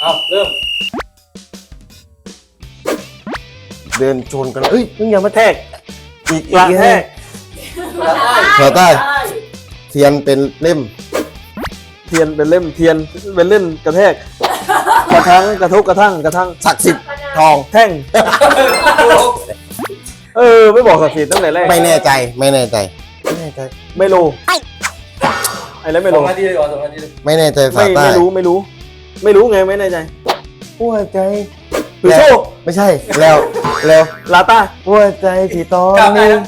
เอาเริ่ม เดินชนกันเอ้ยมึงอย่ามาแทกอีกกระอีกแทกภาษาใต้ เทียนเป็นเล่ม เทียนเป็นเล่มเทียนเป็นเล่นกระแทก กระทั่งกระทบกระทั่งกระทั่งศักดิ์สิทธิ์ทอง แท่ง เออ ไม่บอกสักดิ์สิทธิ์ตั้งแต่แรกไม่แน่ใจไม่แน่ใจ ไม่แน่ใจ ไม่รู้ไอ้แล้วไม่สอรู้งนาทีเลยก่อนสองนาทีเลยไม่แน่ใจภาไม่ษาใต้ไม่รู้ไม่รู้ ไม่รู้ไงไม่แน่ใจหัวใจหรือโชคไม่ใช่ แล้วแล้วลาต้าหัวใจที่ตอนกลับได้นี้นะ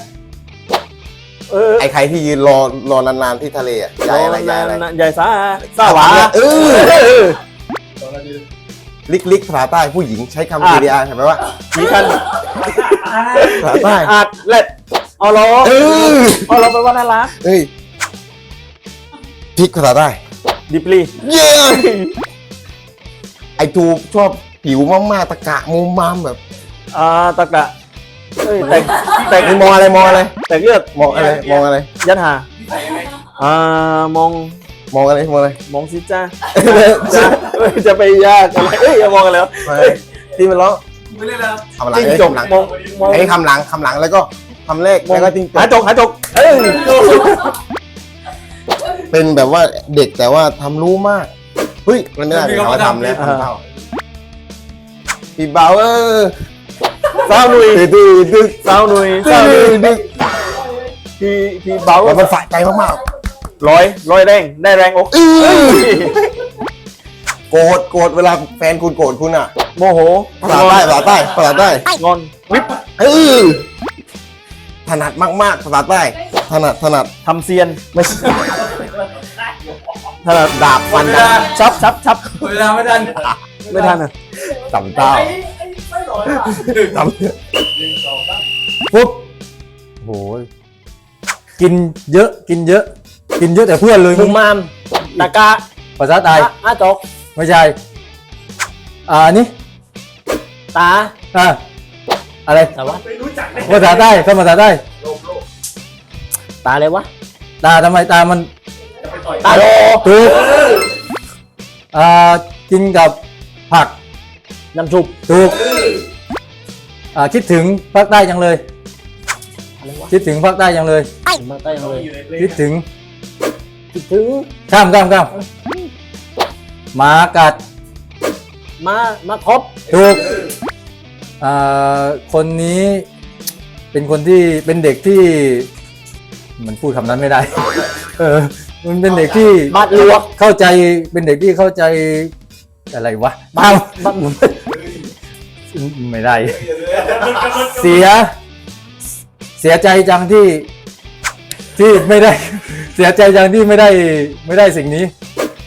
เออไอ้ใครที่ยืนรอรอนานๆที่ทะเลอะยายอะไรยายอะไรยายสาสาหวาเออเออสองนาทีเลยลิกลิกภาษาใต้ผู้หญิงใช้คำกริยาเห็นไหมว่าขี่คันภาษาใต้อาดเล็ดเอาล้อเออเอาล้อแปลว่าน่ารักเฮ้ยพริกภาษาใต้ดิปลีเย้ ไอจูชอบผิวมากๆตะกะมุมมามแบบอ่าตะกะเอ้ยแตกแตกไอมองอะไรมองอะไรแตกเลือดมองอะไรมองอะไร ยัดหาใส่ยังไงอ่ามองมองอะไรมองอะไรมองสิจ้าจะเอ้ยจะไปยากอะไรเอ้ยอย่ามองกันแล้วที่มันร้องไม่เล่นแล้วคำหลังจิ้งไอ้จคำกหลังมองมองไอ้คำหลังคำหลังแล้วก็คำแรกมองแล้วก็จิ้งจหากจกหาจกเอ้ยเป็นแบบว่าเด็กแต่ว่าทำรู้มาก เฮ้ยมันไม่ได้เป็นเขาทำแล้วทำเท่าพี่เบาเออสาวหนุ่ยดื้อดื้อดื้อสาวหนุ่ยดื้สาวหนุ่ยอดื้อพี่พี่เบาแต่มันสะใจมากร้อยร้อยแรงได้แรงอกๆอื้อโกรธโกรธเวลาแฟนคุณโกรธคุณอะโมโหภาษาใต้ภาษาใต้ภาษาใต้งอนวิบเออถนัดมากๆภาษาใต้ถนัดถนัดทำเซียนไม่ ใช่ถนัดดาบฟันเวดาลาบชับชับชับเวลาไม่ทันไม่ทันอะสำเต้าหสำนึ่งสองสามปุ๊บโหยกินเยอะกินเยอะ กินเยอะแต่เพื่อนเลยมุมมามตะกะภาษาไทยหาจกไม่ใช่อ่านี่ตาอ่าอะไรแต่ว่าภาษาใต้ก็ภาษาใต้ตาอะไรวะตาทำไมตามัน ตาโลถูกอ่ากินกับผักน้ำซุปถูกอ่าคิดถึงภาคใต้จังเลย อะไรวะคิดถึงภาคใต้จังเลย มาใต้ยังเลย คิดถึง คิดถึงข้ามข้ามข้ามหมากัดมามาครบถูกอ่าคนนี้เป็นคนที่เป็นเด็กที่ มันพูดคำนั้นไม่ได้ เออ มันเป็นเด็กที่บาดลวก เข้าใจเป็นเด็กที่เข้าใจอะไรวะบาดบาดไม่ได้ เสีย เสียใจจังที่ ที่ไม่ได้ เสียใจจังที่ไม่ได้ไม่ได้สิ่งนี้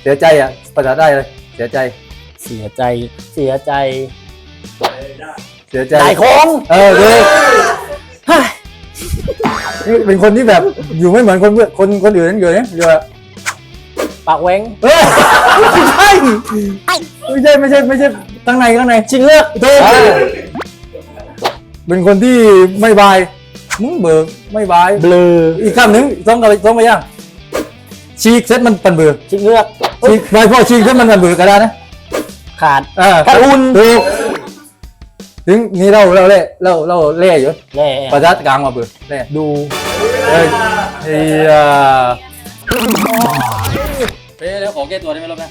เสียใจอะภาษาได้เลยเสียใจ เสียใจ เสียใจ เสียใจ ได้คงเออเลยนี่ เป็นคนที่แบบอยู่ไม่เหมือนคนเพื่อนคนคนอื่นนั่นอยู่เนี่ยอยู่อะปากแหวงเอ้ยไม่ใช่ไม่ใช่ไม่ใช่ไม่ใช่ข้างในข้างในชิงเลือกถูกเป็นคนที่ไม่บายมึงเบิกไม่บายเบลออีกคำหนึ่งต้องกับต้องไปยังฉีกเซ็ตมันปันเบือชิงเลือกฉีกไม่พอฉีกเซ็ตมันปันเบือก็ได้นะขาดอ่าการอุ่น ถูก ถึงนี่เราเราเล่เราเราเล่อยู่แน่ภาษากลางมาเบือเล่ดูเฮ้ยเฮียเฮ้ยแล้วขอแก้ตัวได้ไหมรอบหน้า